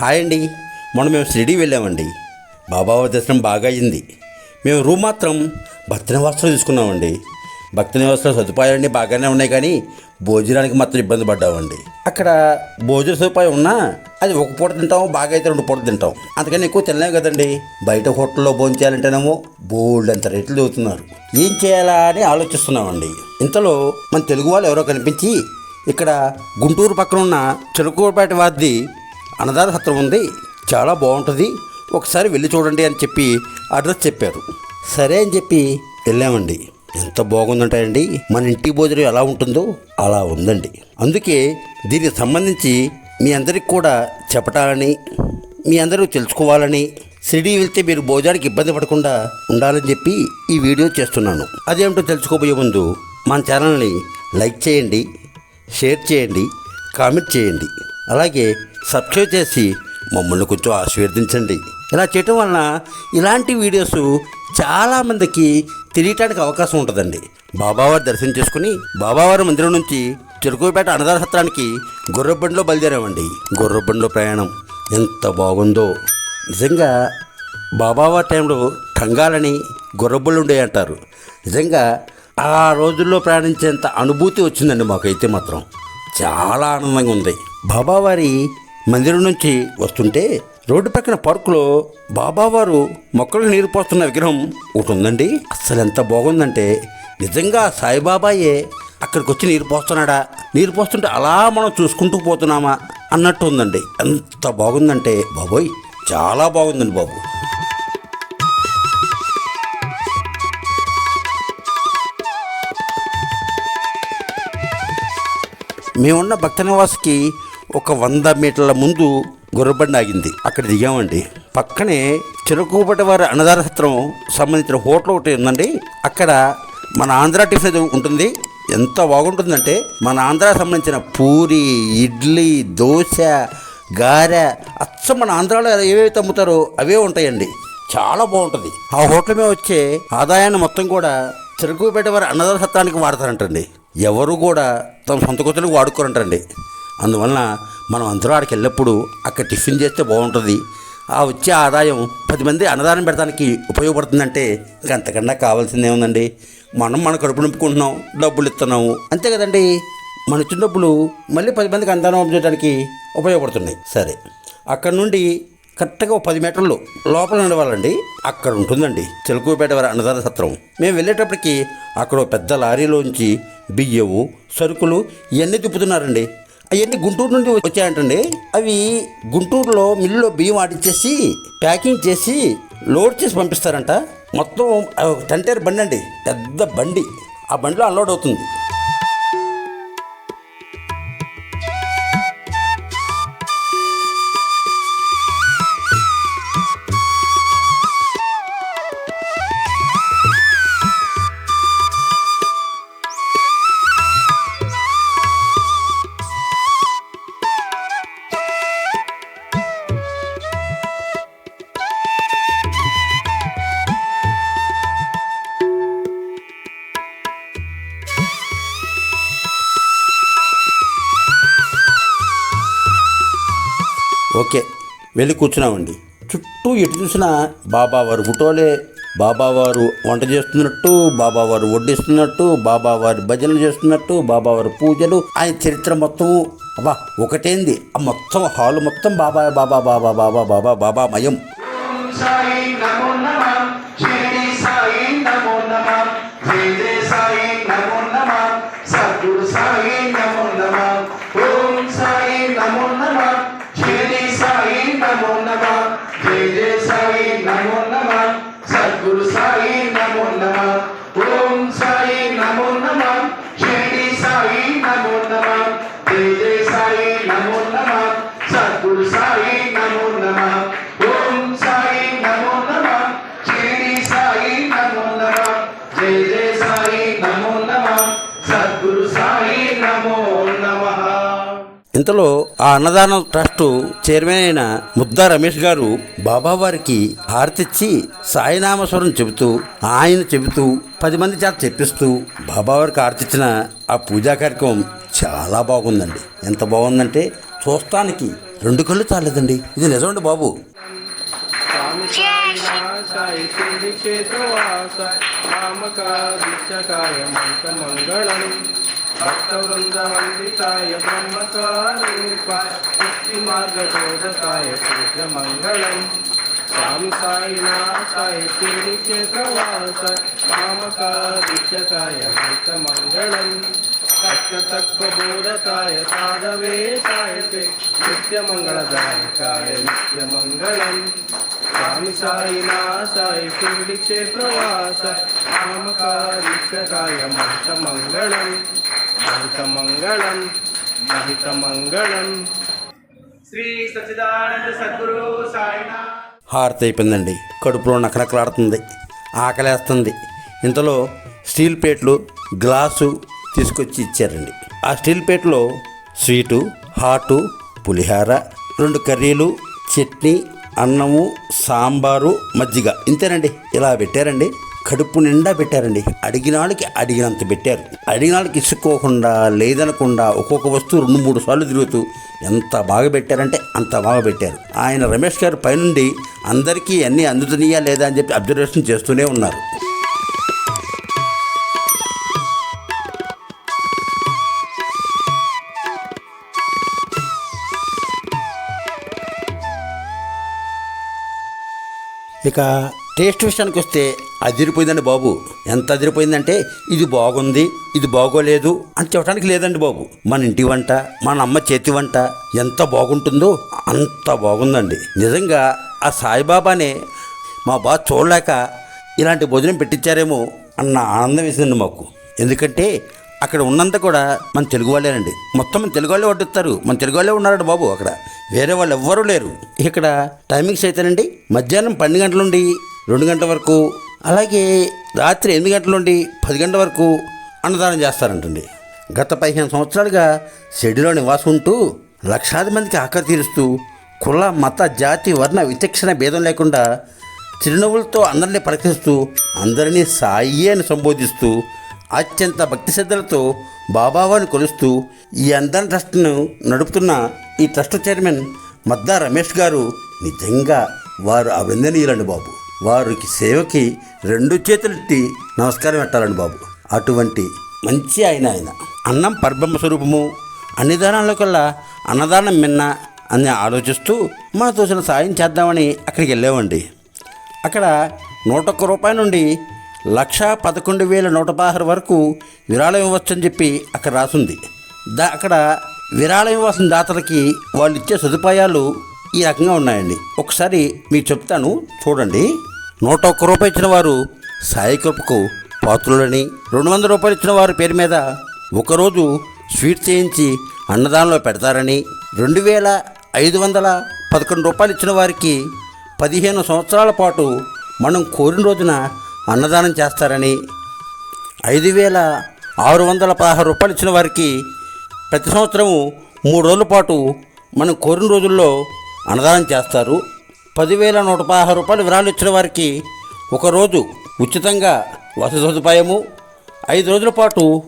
Hi అండి. మొన్న మేము షిరిడి వెళ్ళామండి. బాబావ దర్శనం బాగా అయింది. మేము రూమ్ మాత్రం భక్త నివాసంలో తీసుకున్నామండి. భక్త నివాసంలో సదుపాయాలన్నీ బాగానే ఉన్నాయి కానీ భోజనానికి మాత్రం ఇబ్బంది పడ్డామండి. అక్కడ భోజన సదుపాయం ఉన్నా అది ఒక పూట తింటాం బాగా అయితే రెండు పూట తింటాం అందుకని ఎక్కువ తినలేం కదండి. బయట హోటల్లో భోజనం చేయాలంటేనేమో బోల్డ్ అంత రేట్లు చదువుతున్నారు ఏం చేయాలా అని ఆలోచిస్తున్నామండి. ఇంతలో మన తెలుగు వాళ్ళు ఎవరో కనిపించి ఇక్కడ గుంటూరు పక్కన ఉన్న చెరుకుపేట వారిది అన్నదాన సత్రం ఉంది. చాలా బాగుంటుంది. ఒకసారి వెళ్ళి చూడండి అని చెప్పి అడ్రస్ చెప్పారు. సరే అని చెప్పి వెళ్ళామండి. ఎంత బాగుందంటాయండి. మన ఇంటి భోజనం ఎలా ఉంటుందో అలా ఉందండి. అందుకే దీనికి సంబంధించి మీ అందరికి కూడా చెప్పటాలని మీ అందరూ తెలుసుకోవాలని షిరిడి వెళ్తే మీరు భోజనానికి ఇబ్బంది పడకుండా ఉండాలని చెప్పి ఈ వీడియో చేస్తున్నాను. అదేమిటో తెలుసుకోబోయే ముందు మన ఛానల్ని లైక్ చేయండి షేర్ చేయండి కామెంట్ చేయండి. అలాగే సబ్స్క్రైబ్ చేసి మమ్మల్ని కొంచెం ఆశీర్వదించండి. ఇలా చేయటం వలన ఇలాంటి వీడియోస్ చాలామందికి తెలియటానికి అవకాశం ఉంటుందండి. బాబావారి దర్శనం చేసుకుని బాబావారి మందిరం నుంచి చెరుకుపేట అన్నదాన సత్రానికి గుర్రబండిలో బయలుదేరామండి. గుర్రబండిలో ప్రయాణం ఎంత బాగుందో. నిజంగా బాబావారి టైంలో కంగాలని గుర్రబళ్ళు ఉండే అంటారు. నిజంగా ఆ రోజుల్లో ప్రయాణించేంత అనుభూతి వచ్చిందండి మాకైతే మాత్రం. చాలా ఆనందంగా ఉంది. బాబావారి మందిరం నుంచి వస్తుంటే రోడ్డు పక్కన పార్కులో బాబావారు మొక్కలు నీరు పోస్తున్న విగ్రహం ఒకటి ఉందండి. అసలు ఎంత బాగుందంటే నిజంగా సాయిబాబాయే అక్కడికి వచ్చి నీరు పోస్తున్నాడా? నీరు పోస్తుంటే అలా మనం చూసుకుంటూ పోతున్నామా అన్నట్టు ఉందండి. ఎంత బాగుందంటే బాబోయ్ చాలా బాగుందండి బాబు. మేమున్న భక్త నివాస్కి ఒక వంద మీటర్ల ముందు గుర్రబండి ఆగింది. అక్కడ దిగామండి. పక్కనే చిరకూపటి వారి అన్నదాన సత్రం సంబంధించిన హోటల్ ఒకటి ఉందండి. అక్కడ మన ఆంధ్ర టిఫిన్ ఉంటుంది. ఎంత బాగుంటుందంటే మన ఆంధ్ర సంబంధించిన పూరి ఇడ్లీ దోశ గారె అచ్చం మన ఆంధ్రాలో ఏవైతే అమ్ముతారో అవే ఉంటాయండి. చాలా బాగుంటుంది. ఆ హోటల్ మీద వచ్చే ఆదాయాన్ని మొత్తం కూడా చెరుకుపేట వారి అన్నదాన సత్రానికి వాడతారంటండి. ఎవరు కూడా తమ సొంత ఖర్చులకు వాడుకోరంటండి. అందువలన మనం అందరూ ఆడికి వెళ్ళినప్పుడు అక్కడ టిఫిన్ చేస్తే బాగుంటుంది. ఆ వచ్చే ఆదాయం పది మంది అన్నదానం పెడతానికి ఉపయోగపడుతుందంటే ఇంకా అంతకన్నా కావాల్సిందే ఉందండి మనం మన కడుపు నింపుకుంటున్నాం డబ్బులు ఇస్తున్నాము. అంతే కదండి? మన ఇచ్చిన డబ్బులు మళ్ళీ పది మందికి అన్నదానం చేయడానికి ఉపయోగపడుతున్నాయి. సరే అక్కడ నుండి కరెక్ట్గా ఒక పది మీటర్లు లోపల నడవాలండి. అక్కడ ఉంటుందండి చిలకూపేట వారి అన్నదాన సత్రం. మేము వెళ్ళేటప్పటికి అక్కడ పెద్ద లారీలోంచి బియ్యము సరుకులు ఇవన్నీ తిప్పుతున్నారండి. అవన్నీ గుంటూరు నుండి వచ్చాయంటండి. అవి గుంటూరులో మిల్లులో బియ్యం ఆడిచ్చేసి ప్యాకింగ్ చేసి లోడ్ చేసి పంపిస్తారంట. మొత్తం టెంటేర్ బండి అండి పెద్ద బండి. ఆ బండిలో అన్లోడ్ అవుతుంది. వెళ్ళి కూర్చున్నామండి. చుట్టూ ఎటు చూసినా బాబావారు ఫోటోలే. బాబావారు వంట చేస్తున్నట్టు బాబావారు వడ్డిస్తున్నట్టు బాబావారి భజనలు చేస్తున్నట్టు బాబావారి పూజలు ఆయన చరిత్ర మొత్తం అబ్బా ఒకటేంది. ఆ మొత్తం హాలు మొత్తం బాబా బాబా బాబా బాబా బాబా బాబా మయం ఇంతలో ఆ అన్నదానం ట్రస్ట్ చైర్మన్ అయిన ముద్దా రమేష్ గారు బాబావారికి హారతిచ్చి సాయినామస్వరం చెబుతూ ఆయన చెబుతూ పది మంది చేత చెప్పిస్తూ బాబావారికి హారతిచ్చిన ఆ పూజా కార్యక్రమం చాలా బాగుందండి. ఎంత బాగుందంటే చూస్తానికి రెండు కళ్ళు తాలేదండి ఇది నిజమండి బాబు. క్షేత్రవాస మంగళం భక్త వృంద వందితాయ బ్రహ్మస్వరూపాయ ముక్తి మార్గబోధకాయ పూజ మంగళం స్వామి సాయినాథాయ సిద్ధి క్షేత్రవాస నామకాదిశకాయ మంత మంగళం తత్వబోధకాయ సాధవేశాయ తే నిత్యమంగళదాయకాయ నిత్యమంగళం స్వామి సాయినాథాయ శివుడి క్షేత్రవాస నామకారీక్షకాయ మంగళం మంగళం మంగళం శ్రీ సచిదానంద సద్గురు సాయినాథ్. హారతి అయిపోయిందండి. కడుపులో నకనకలాడుతుంది ఆకలేస్తుంది. ఇంతలో స్టీల్ ప్లేట్లు గ్లాసు తీసుకొచ్చి ఇచ్చారండి. ఆ స్టీల్ ప్లేట్లో స్వీటు హాటు పులిహార రెండు కర్రీలు చట్నీ అన్నము సాంబారు మజ్జిగ. ఇంతేనండి. ఇలా పెట్టారండి. కడుపు నిండా పెట్టారండి. అడిగిన వాళ్ళకి అడిగినంత పెట్టారు. అడిగిన వాళ్ళకి ఇసుక్కోకుండా లేదనకుండా ఒక్కొక్క వస్తువు రెండు మూడు సార్లు తిరుగుతూ ఎంత బాగా పెట్టారంటే అంత బాగా పెట్టారు. ఆయన రమేష్ గారు పైనుండి అందరికీ అన్నీ అందుతున్నాయా లేదా అని చెప్పి అబ్జర్వేషన్ చేస్తూనే ఉన్నారు. ఇక టేస్ట్ విషయానికి వస్తే అదిరిపోయిందండి బాబు. ఎంత అదిరిపోయిందంటే ఇది బాగుంది ఇది బాగోలేదు అని చెప్పడానికి లేదండి బాబు. మన ఇంటి వంట మన అమ్మ చేతి వంట ఎంత బాగుంటుందో అంత బాగుందండి. నిజంగా ఆ సాయిబాబానే మా బాధ చూడలేక ఇలాంటి భోజనం పెట్టించారేమో అన్న ఆనందం వేసిందండి మాకు. ఎందుకంటే అక్కడ ఉన్నంత కూడా మన తెలుగు వాళ్ళేనండి. మొత్తం మన తెలుగు వాళ్ళే వడ్డిస్తారు. మన తెలుగు వాళ్ళే ఉన్నారండి బాబు అక్కడ. వేరే వాళ్ళు ఎవ్వరూ లేరు. ఇక్కడ టైమింగ్స్ అయితేనండి మధ్యాహ్నం పన్నెండు గంటల నుండి రెండు గంటల వరకు అలాగే రాత్రి ఎనిమిది గంటల నుండి పది గంటల వరకు అన్నదానం చేస్తారంటండి. గత పదిహేను సంవత్సరాలుగా షెడ్యూలో నివాసం ఉంటూ లక్షాది మందికి ఆకలి తీరుస్తూ కుల మత జాతి వర్ణ విచక్షణ భేదం లేకుండా చిరునవ్వులతో అందరినీ ప్రకటిస్తూ అందరినీ సాయి అని సంబోధిస్తూ అత్యంత భక్తి శ్రద్ధలతో బాబావాని కొలుస్తూ ఈ అందరి ట్రస్ట్ను నడుపుతున్న ఈ ట్రస్ట్ చైర్మన్ మద్దా రమేష్ గారు నిజంగా వారు అభినందనీయులండి బాబు. వారికి సేవకి రెండు చేతులెత్తి నమస్కారం పెట్టాలండి బాబు. అటువంటి మంచి ఆయన ఆయన. అన్నం పరబ్రహ్మ స్వరూపము అన్ని దానాల్లో కల్లా అన్నదానం మిన్న అని ఆలోచిస్తూ మన తోచిన సాయం చేద్దామని అక్కడికి వెళ్ళామండి. అక్కడ నూట ఒక్క రూపాయల నుండి లక్ష పదకొండు వేల నూట పదహారు వరకు విరాళం అని చెప్పి అక్కడ రాసింది. దా అక్కడ విరాళం ఇవ్వాల్సిన దాతలకి వాళ్ళు ఇచ్చే సదుపాయాలు ఈ రకంగా ఉన్నాయండి. ఒకసారి మీకు చెప్తాను చూడండి. నూట ఒక్క రూపాయి ఇచ్చిన వారు సాయి కృపకు పాత్రులని రెండు వందల రూపాయలు ఇచ్చిన వారి పేరు మీద ఒకరోజు స్వీట్ చేయించి అన్నదానంలో పెడతారని రెండు వేల ఐదు వందల పదకొండు రూపాయలు ఇచ్చిన వారికి పదిహేను సంవత్సరాల పాటు మనం కోరిన రోజున అన్నదానం చేస్తారని ఐదు వేల ఆరు వందల పదహారు రూపాయలు ఇచ్చిన వారికి ప్రతి సంవత్సరము మూడు రోజుల పాటు మనం కోరిన రోజుల్లో అన్నదానం చేస్తారు. పదివేల నూట పదహారు రూపాయలు విరాళాలు ఇచ్చిన వారికి ఒకరోజు ఉచితంగా వసతి సదుపాయము ఐదు రోజుల పాటు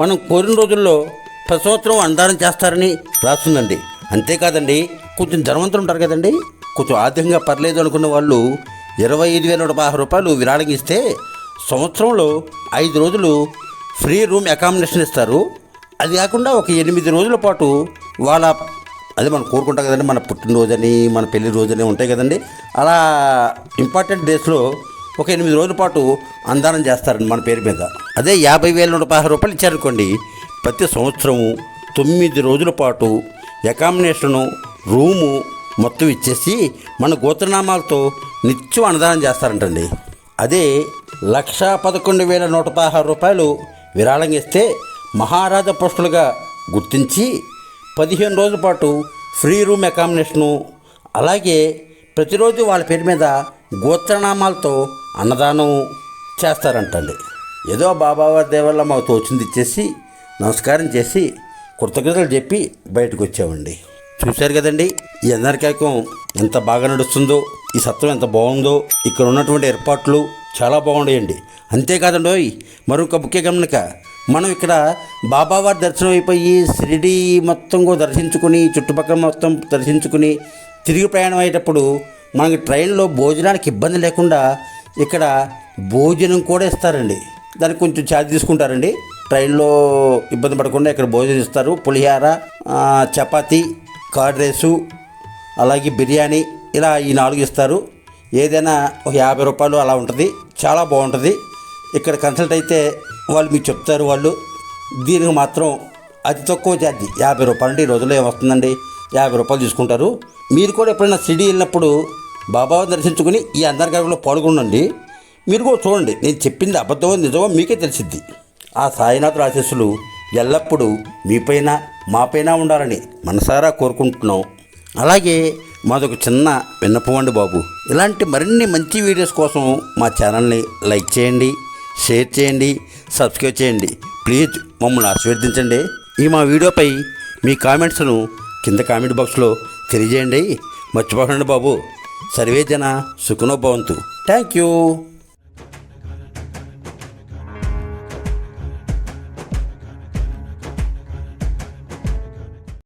మనం కోరిన రోజుల్లో ప్రతి సంవత్సరం అన్నదానం చేస్తారని రాస్తుందండి. అంతేకాదండి కొంచెం ధనవంతులు ఉంటారు కదండి. కొంచెం ఆర్థికంగా పర్లేదు అనుకున్న వాళ్ళు ఇరవై ఐదు వేల నూట పదహారు రూపాయలు విరాళం ఇస్తే సంవత్సరంలో ఐదు రోజులు ఫ్రీ రూమ్ అకామిడేషన్ ఇస్తారు. అది కాకుండా ఒక ఎనిమిది రోజుల పాటు వాళ్ళ అదే మనం కోరుకుంటాం కదండి మన పుట్టినరోజని మన పెళ్ళి రోజని ఉంటాయి కదండి. అలా ఇంపార్టెంట్ డేస్లో ఒక ఎనిమిది రోజుల పాటు అందానం చేస్తారండి మన పేరు మీద. అదే యాభై వేల నూట పదహారు రూపాయలు ఇచ్చారనుకోండి ప్రతి సంవత్సరము తొమ్మిది రోజుల పాటు అకామిడేషను రూము మొత్తం ఇచ్చేసి మన గోత్రనామాలతో నిత్యం అన్నదానం చేస్తారంటండి. అదే లక్ష పదకొండు వేల నూట పదహారు రూపాయలు విరాళంగా ఇస్తే మహారాజా పోస్టులుగా గుర్తించి పదిహేను రోజుల పాటు ఫ్రీ రూమ్ అకామిడేషను అలాగే ప్రతిరోజు వాళ్ళ పేరు మీద గోత్రనామాలతో అన్నదానం చేస్తారంటండి. ఏదో బాబావారి దేవల్ల మాకు తోచింది ఇచ్చేసి నమస్కారం చేసి కృతజ్ఞతలు చెప్పి బయటకు వచ్చామండి. చూశారు కదండి ఈ అందరికైకం ఎంత బాగా నడుస్తుందో ఈ సత్వం ఎంత బాగుందో ఇక్కడ ఉన్నటువంటి ఏర్పాట్లు చాలా బాగున్నాయండి. అంతేకాదండి మరొక ముఖ్య గమనిక మనం ఇక్కడ బాబావారి దర్శనం అయిపోయి షిరిడి మొత్తం కూడా దర్శించుకుని చుట్టుపక్కల మొత్తం దర్శించుకుని తిరిగి ప్రయాణం అయ్యేటప్పుడు మనకి ట్రైన్లో భోజనానికి ఇబ్బంది లేకుండా ఇక్కడ భోజనం కూడా ఇస్తారండి. దానికి కొంచెం ఛార్జ్ తీసుకుంటారండి. ట్రైన్లో ఇబ్బంది పడకుండా ఇక్కడ భోజనం ఇస్తారు. పులిహార చపాతి కర్డ్ రైసు అలాగే బిర్యానీ ఇలా ఈ నాలుగు ఇస్తారు. ఏదైనా ఒక యాభై రూపాయలు అలా ఉంటుంది. చాలా బాగుంటుంది. ఇక్కడ కన్సల్ట్ అయితే వాళ్ళు మీకు చెప్తారు వాళ్ళు. దీనికి మాత్రం అతి తక్కువ ఛార్జీ. యాభై రూపాయలు అంటే ఈ రోజుల్లో ఏమొస్తుందండి యాభై రూపాయలు తీసుకుంటారు. మీరు కూడా ఎప్పుడైనా సిడీ వెళ్ళినప్పుడు బాబాను దర్శించుకుని ఈ అందరికీ పాల్గొనండి. మీరు కూడా చూడండి. నేను చెప్పింది అబద్ధమో నిజమో మీకే తెలిసిద్ది. ఆ సాయినాథుల ఆశీస్సులు ఎల్లప్పుడూ మీపైన మాపైన ఉండాలని మనసారా కోరుకుంటున్నాం. అలాగే మాదొక చిన్న విన్నపం అండి బాబు. ఇలాంటి మరిన్ని మంచి వీడియోస్ కోసం మా ఛానల్ని లైక్ చేయండి. షేర్ చేయండి సబ్స్క్రైబ్ చేయండి. ప్లీజ్ మమ్మల్ని ఆశీర్వదించండి. ఈ మా వీడియోపై మీ కామెంట్స్ను కింద కామెంట్ బాక్స్లో తెలియజేయండి. మర్చిపోకండి బాబు. సర్వే జన సుఖనో భవంతు. Thank you